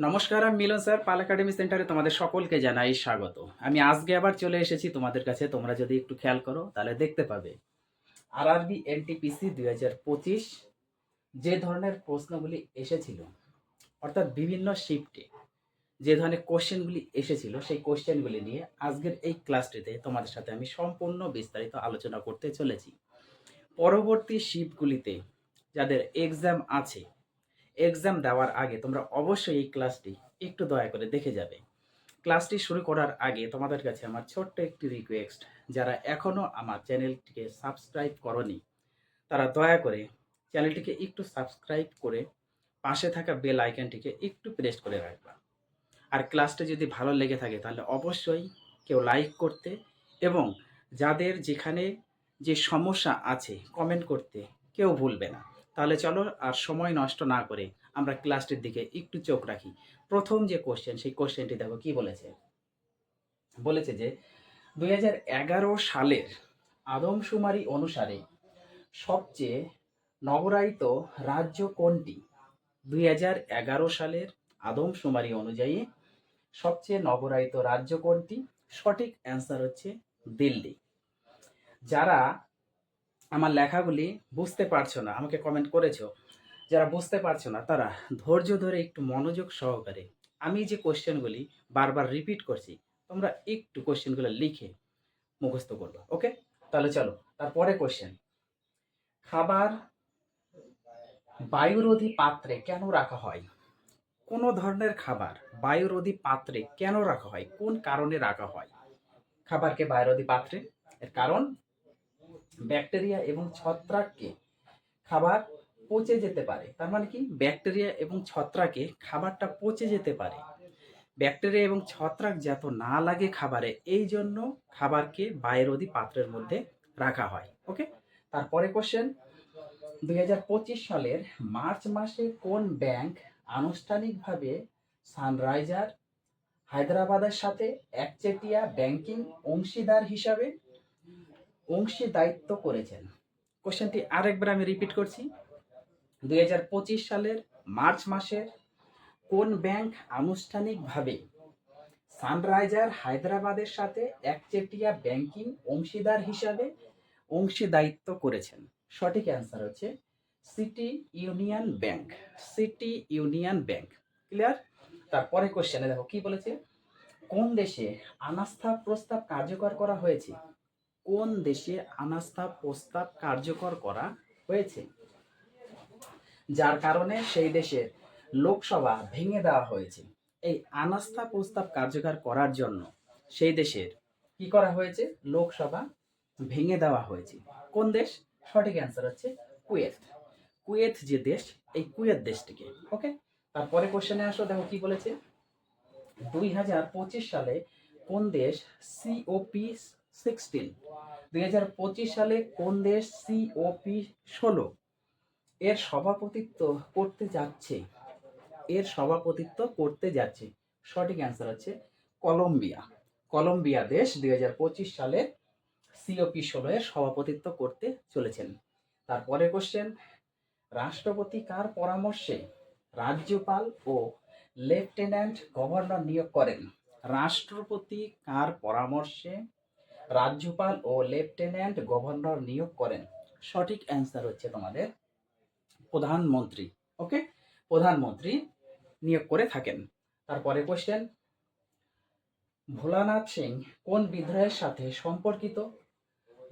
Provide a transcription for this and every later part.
নমস্কার, আমি মিলন স্যার, পাল একাডেমি সেন্টারে তোমাদের সকলকে জানাই স্বাগত। আমি আজকে আবার চলে এসেছি তোমাদের কাছে, তোমরা যদি একটু খেয়াল করো, তাহলে দেখতে পাবে। আর আরবি এনটিপিসি দুই হাজার পঁচিশ, যে ধরনের প্রশ্নগুলি এসেছিল, অর্থাৎ বিভিন্ন শিফটে যে ধরনের কোশ্চেনগুলি এসেছিল, সেই কোশ্চেনগুলি নিয়ে আজকের এই ক্লাসটিতে তোমাদের সাথে আমি সম্পূর্ণ বিস্তারিত আলোচনা করতে চলেছি। পরবর্তী শিফটগুলিতে যাদের এক্সাম আছে এক্সাম দেওয়ার আগে তোমরা অবশ্যই এই ক্লাসটি একটু দয়া করে দেখে যাবে। ক্লাসটি শুরু করার আগে তোমাদের কাছে আমার ছোট্ট একটি রিকোয়েস্ট যারা এখনও আমার চ্যানেলটিকে সাবস্ক্রাইব করনি, তারা দয়া করে চ্যানেলটিকে একটু সাবস্ক্রাইব করে পাশে থাকা বেল আইকনটিকে একটু প্রেস করে রাখবা। আর ক্লাসটা যদি ভালো লেগে থাকে, তাহলে অবশ্যই কেউ লাইক করতে এবং যাদের যেখানে যে সমস্যা আছে কমেন্ট করতে কেউ ভুলবে না। তাহলে চলো আর সময় নষ্ট না করে আমরা ক্লাসটির দিকে একটু চোখ রাখি। প্রথম যে কোশ্চেন সেই কোশ্চেনটি দেখো কি বলেছে? বলেছে যে, দুই হাজার এগারো সালের আদমশুমারি অনুসারে সবচেয়ে নগরায়িত রাজ্য কোনটি? দুই হাজার এগারো সালের আদমশুমারি অনুযায়ী সবচেয়ে নগরায়িত রাজ্য কোনটি? সঠিক অ্যান্সার হচ্ছে দিল্লি। যারা আমার লেখাগুলি বুঝতে পারছ না, আমাকে কমেন্ট করেছ। যারা বুঝতে পারছ না, তারা ধৈর্য ধরে একটু মনোযোগ সহকারে আমি যে কোশ্চেনগুলি বারবার রিপিট করছি, তোমরা একটু কোশ্চেনগুলো লিখে মুখস্থ করবে ওকে তাহলে চলো, তারপরে কোশ্চেন খাবার বায়ুরোধী পাত্রে কেন রাখা হয়? কোনো ধরনের খাবার বায়ুরোধী পাত্রে কেন রাখা হয়? কোন কারণে রাখা হয়? খাবারকে বায়ুরোধী পাত্রে, এর কারণ ব্যাকটেরিয়া এবং ছত্রাককে খাবার পচে যেতে পারে। তার মানে কি? ব্যাকটেরিয়া এবং ছত্রাকে খাবারটা পচে যেতে পারে। ব্যাকটেরিয়া এবং ছত্রাক যাতে না লাগে খাবারে, এই জন্য খাবারকে বায়ুরোধী পাত্রের মধ্যে রাখা হয়। ওকে? তারপরে কোশ্চেন দুই হাজার পঁচিশ সালের মার্চ মাসে কোন ব্যাংক আনুষ্ঠানিকভাবে সানরাইজার হায়দ্রাবাদের সাথে একচেটিয়া ব্যাংকিং অংশীদার হিসাবে অংশীদারিত্ব করেছেন। কোশ্চেনটি আরেকবার আমি রিপিট করছি। দু হাজার পঁচিশ সালের মার্চ মাসের কোন ব্যাংক আনুষ্ঠানিকভাবে সানরাইজার হায়দ্রাবাদের সাথে একচেটিয়া ব্যাংকিং অংশীদার হিসাবে অংশীদারিত্ব করেছেন? সঠিক অ্যান্সার হচ্ছে city union bank. City union bank. Clear তারপরে কোশ্চেনে দেখো কি বলেছে? কোন দেশে আনাস্থা প্রস্তাব কার্যকর করা হয়েছে? কোন দেশে আনাস্থা প্রস্তাব কার্যকর করা হয়েছে? যার কারণে সেই দেশের লোকসভা ভেঙে দেওয়া হয়েছে। এই আনাস্থা প্রস্তাব কার্যকর করার জন্য সেই দেশের কি করা হয়েছে? লোকসভা ভেঙে দেওয়া হয়েছে। কোন দেশ? সঠিক অ্যান্সার হচ্ছে কুয়েত। কুয়েত যে দেশ, এই কুয়েত দেশটিকে ওকে তারপরে কোশ্চেনে আসো, দেখো কি বলেছে? দুই হাজার পঁচিশ সালে কোন দেশ সিওপি সিক্সটিন দুই হাজার পঁচিশ সালে কোন দেশ সিওপি ষোলো? এর সভাপতিত্ব করতে যাচ্ছে, এর সভাপতিত্ব করতে যাচ্ছে, সঠিক অ্যান্সার হচ্ছে কলম্বিয়া। কলম্বিয়া দেশ দুই হাজার পঁচিশ সালে সিওপি ষোলো এর সভাপতিত্ব করতে চলেছেন। তারপরে কোশ্চেন রাষ্ট্রপতি কার পরামর্শে রাজ্যপাল ও লেফটেন্যান্ট গভর্নর নিয়োগ করেন? রাষ্ট্রপতি কার পরামর্শে রাজ্যপাল ও লেফটেন্যান্ট গভর্নর নিয়োগ করেন। সঠিক অ্যান্সার হচ্ছে তোমাদের প্রধানমন্ত্রী, ওকে? প্রধানমন্ত্রী নিয়োগ করে থাকেন। তারপরে কোশ্চেন ভোলানাথ সিং কোন বিদ্রোহের সাথে সম্পর্কিত?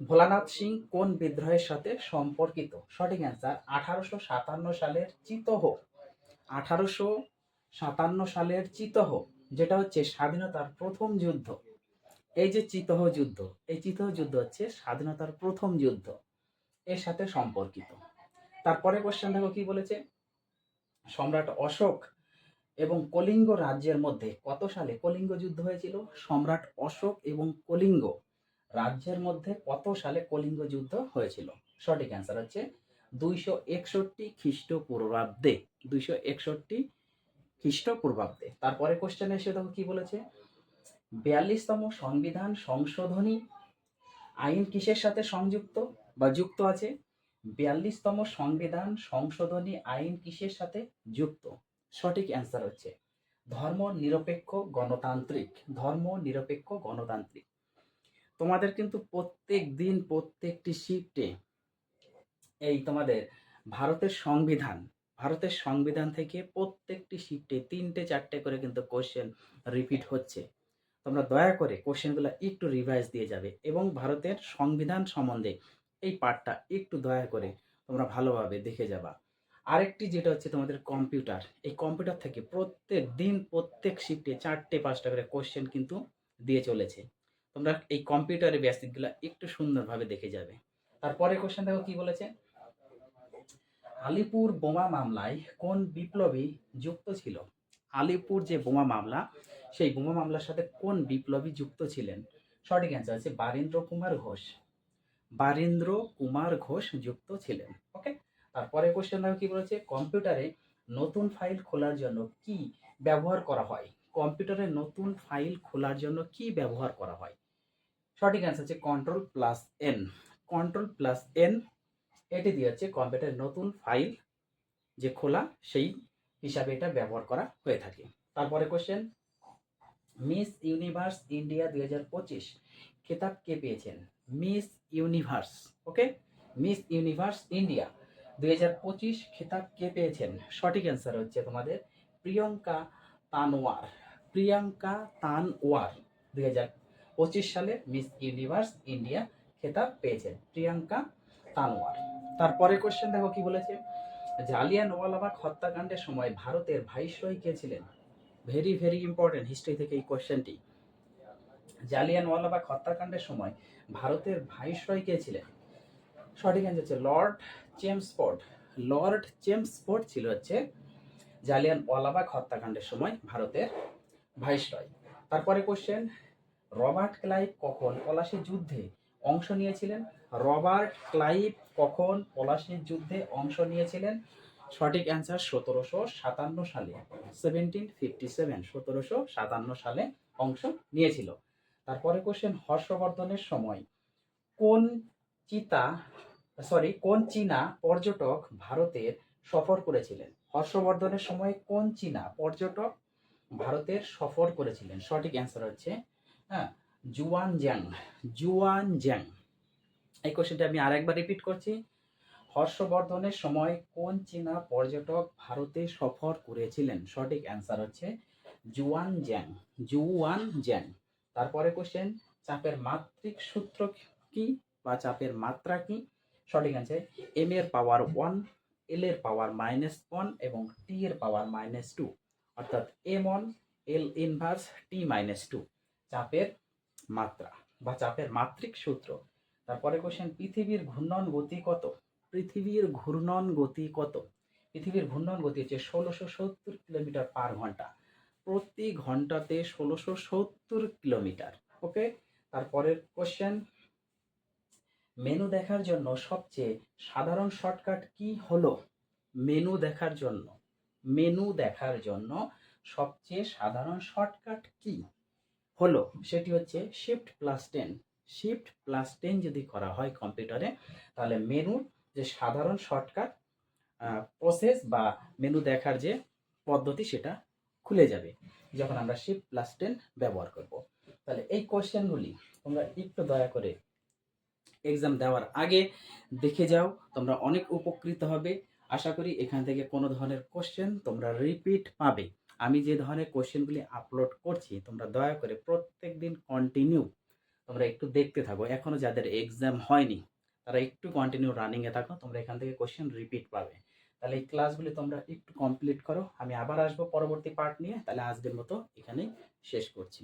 ভোলানাথ সিং কোন বিদ্রোহের সাথে সম্পর্কিত? সঠিক অ্যান্সার, আঠারোশো সাতান্ন সালের চিতহ। আঠারোশো সাতান্ন সালের চিতহ, যেটা হচ্ছে স্বাধীনতার প্রথম যুদ্ধ। এই যে চিতহ যুদ্ধ, এই চিতহ যুদ্ধ হচ্ছে স্বাধীনতার প্রথম যুদ্ধ, এর সাথে সম্পর্কিত। তারপরে কোশ্চেন দেখো কি বলেছে? সম্রাট অশোক এবং কলিঙ্গ রাজ্যের মধ্যে কত সালে কলিঙ্গ যুদ্ধ হয়েছিল? সম্রাট অশোক এবং কলিঙ্গ রাজ্যের মধ্যে কত সালে কলিঙ্গ যুদ্ধ হয়েছিল? সঠিক অ্যান্সার হচ্ছে দুইশো একষট্টি খ্রিস্টপূর্বাব্দে, দুইশো একষট্টি খ্রিস্টপূর্বাব্দে। তারপরে কোশ্চেনে এসে দেখো কি বলেছে? বিয়াল্লিশতম সংবিধান সংশোধনী আইন কিসের সাথে সংযুক্ত বা যুক্ত আছে? বিয়াল্লিশতম সংবিধান সংশোধনী আইন কিসের সাথে যুক্ত? সঠিক অ্যান্সার হচ্ছে ধর্ম নিরপেক্ষ গণতান্ত্রিক, ধর্ম নিরপেক্ষ গণতান্ত্রিক। তোমাদের কিন্তু প্রত্যেক দিন প্রত্যেকটি শিফটে এই তোমাদের ভারতের সংবিধান ভারতের সংবিধান থেকে প্রত্যেকটি শিফটে তিনটে চারটে করে কিন্তু কোশ্চেন রিপিট হচ্ছে। তোমরা দয়া করে কোশ্চেনগুলো একটু রিভাইজ দিয়ে যাবে এবং ভারতের সংবিধান সম্বন্ধে এই পার্টটা একটু দয়া করে তোমরা ভালোভাবে দেখে যাবা। আরেকটি যেটা হচ্ছে তোমাদের কম্পিউটার এই কম্পিউটার থেকে প্রত্যেক দিন প্রত্যেক শিফটে চারটে পাঁচটা করে কোশ্চেন কিন্তু দিয়ে চলেছে। তোমরা এই কম্পিউটারের বেসিকগুলো একটু সুন্দরভাবে দেখে যাবে। তারপরে কোশ্চেন দেখো কি বলেছে? আলিপুর বোমা মামলায় কোন বিপ্লবী যুক্ত ছিল? আলিপুর যে বোমা মামলা, সেই বোমা মামলার সাথে কোন বিপ্লবী যুক্ত ছিলেন? সঠিক অ্যান্সার আছে বারীন্দ্র কুমার ঘোষ। বারীন্দ্র কুমার ঘোষ যুক্ত ছিলেন ওকে তারপরে কোশ্চেন দেখো কি বলেছে কম্পিউটারে নতুন ফাইল খোলার জন্য কি ব্যবহার করা হয়? কম্পিউটারে নতুন ফাইল খোলার জন্য কি ব্যবহার করা হয়? সঠিক অ্যান্সার হচ্ছে control plus N control plus N এটি দিয়ে হচ্ছে কম্পিউটারের নতুন ফাইল যে খোলা, সেই হিসাবে এটা ব্যবহার করা হয়ে থাকে। তারপরে কোশ্চেন মিস ইউনিভার্স ইন্ডিয়া দুই হাজার পঁচিশ খেতাব কে পেয়েছেন? Miss Universe okay Miss Universe India দুই হাজার পঁচিশ খেতাব কে পেয়েছেন? সঠিক অ্যান্সার হচ্ছে তোমাদের প্রিয়ঙ্কা তানওয়ার। প্রিয়াঙ্কা তানওয়ার দুই হাজার পঁচিশ সালে মিস ইউনিভার্স ইন্ডিয়া খেতাব পেয়েছেন। প্রিয়াঙ্কা তানওয়ার। তারপরে কোশ্চেন দেখো কি বলেছে? জালিয়ানওয়ালাবাগ হত্যাকাণ্ডের সময় ভারতের ভাইসরয় কে ছিলেন? ভেরি ভেরি ইম্পর্টেন্ট হিস্ট্রি থেকে এই কোশ্চেনটি জালিয়ানওয়ালাবাগ হত্যাকাণ্ডের সময় ভারতের ভাইসরয় কে ছিলেন? সঠিক অ্যান্সার হচ্ছে লর্ড চেমসফোর্ড লর্ড চেমসফোর্ড ছিল হচ্ছে জালিয়ানওয়ালাবাগ হত্যাকাণ্ডের সময় ভারতের ভাইসরয়। তারপরে কোশ্চেন রবার্ট ক্লাইভ কখন পলাশী যুদ্ধে অংশ নিয়েছিলেন? রবার্ট ক্লাইভ কখন পলাশীর যুদ্ধে অংশ নিয়েছিলেন? সঠিক অ্যান্সার সতেরোশো সাতান্ন সালে সেভেন্টিন ফিফটি সেভেন সতেরোশো সাতান্ন সালে অংশ নিয়েছিল। তারপরে কোশ্চেন হর্ষবর্ধনের সময়, কোন চিতা সরি কোন চীনা পর্যটক ভারতের সফর করেছিলেন? হর্ষবর্ধনের সময় কোন চীনা পর্যটক ভারতের সফর করেছিলেন? সঠিক অ্যান্সার হচ্ছে হ্যাঁ জুয়ান জ্যাং জুয়ান জ্যাং এই কোশ্চেনটা আমি আরেকবার রিপিট করছি। হর্ষবর্ধনের সময় কোন চীনা পর্যটক ভারতে সফর করেছিলেন? সঠিক অ্যান্সার হচ্ছে জুয়ান জ্যাং জুয়ান জ্যাং তারপরে কোশ্চেন চাপের মাত্রিক সূত্র কি বা চাপের মাত্রা কি? সঠিক অ্যান্সার এম এর পাওয়ার ওয়ান এল এর পাওয়ার মাইনাস ওয়ান এবং টি এর পাওয়ার মাইনাস টু অর্থাৎ M one L inverse T minus two চাপের মাত্রা বা চাপের মাত্রিক সূত্র। তারপরে কোশ্চেন পৃথিবীর ঘূর্ণন গতি কত? পৃথিবীর ঘূর্ণন গতি কত? পৃথিবীর ঘূর্ণন গতি হচ্ছে ষোলোশো সত্তর কিলোমিটার পার ঘণ্টা। প্রতি ঘন্টাতে ষোলোশো সত্তর কিলোমিটার ওকে? তারপরের কোশ্চেন মেনু দেখার জন্য সবচেয়ে সাধারণ শর্টকাট কি হলো? মেনু দেখার জন্য মেনু দেখার জন্য সবচেয়ে সাধারণ শর্টকাট কি হলো? সেটি হচ্ছে shift plus ten shift plus ten যদি করা হয় কম্পিউটারে তাহলে মেনুর যে সাধারণ শর্টকাট প্রসেস বা মেনু দেখার যে পদ্ধতি সেটা খুলে যাবে। যখন আমরা শিফট প্লাস টেন ব্যবহার করব। তাহলে এই কোশ্চেনগুলি তোমরা একটু দয়া করে এক্সাম দেওয়ার আগে দেখে যাও, তোমরা অনেক উপকৃত হবে। আশা করি এখান থেকে কোনো ধরনের কোশ্চেন তোমরা রিপিট পাবে। আমি যে ধরনের কোশ্চেনগুলি আপলোড করছি, তোমরা দয়া করে প্রত্যেক দিন কন্টিনিউ তোমরা একটু দেখতে থাকো। এখনও যাদের এক্সাম হয়নি, তারা একটু কন্টিনিউ রানিংয়ে থাকো, তোমরা এখান থেকে কোয়েশ্চেন রিপিট পাবে। তাহলে এই ক্লাসগুলি তোমরা একটু কমপ্লিট করো। আমি আবার আসব পরবর্তী পার্ট নিয়ে। তাহলে আজকের মতো এখানেই শেষ করছি।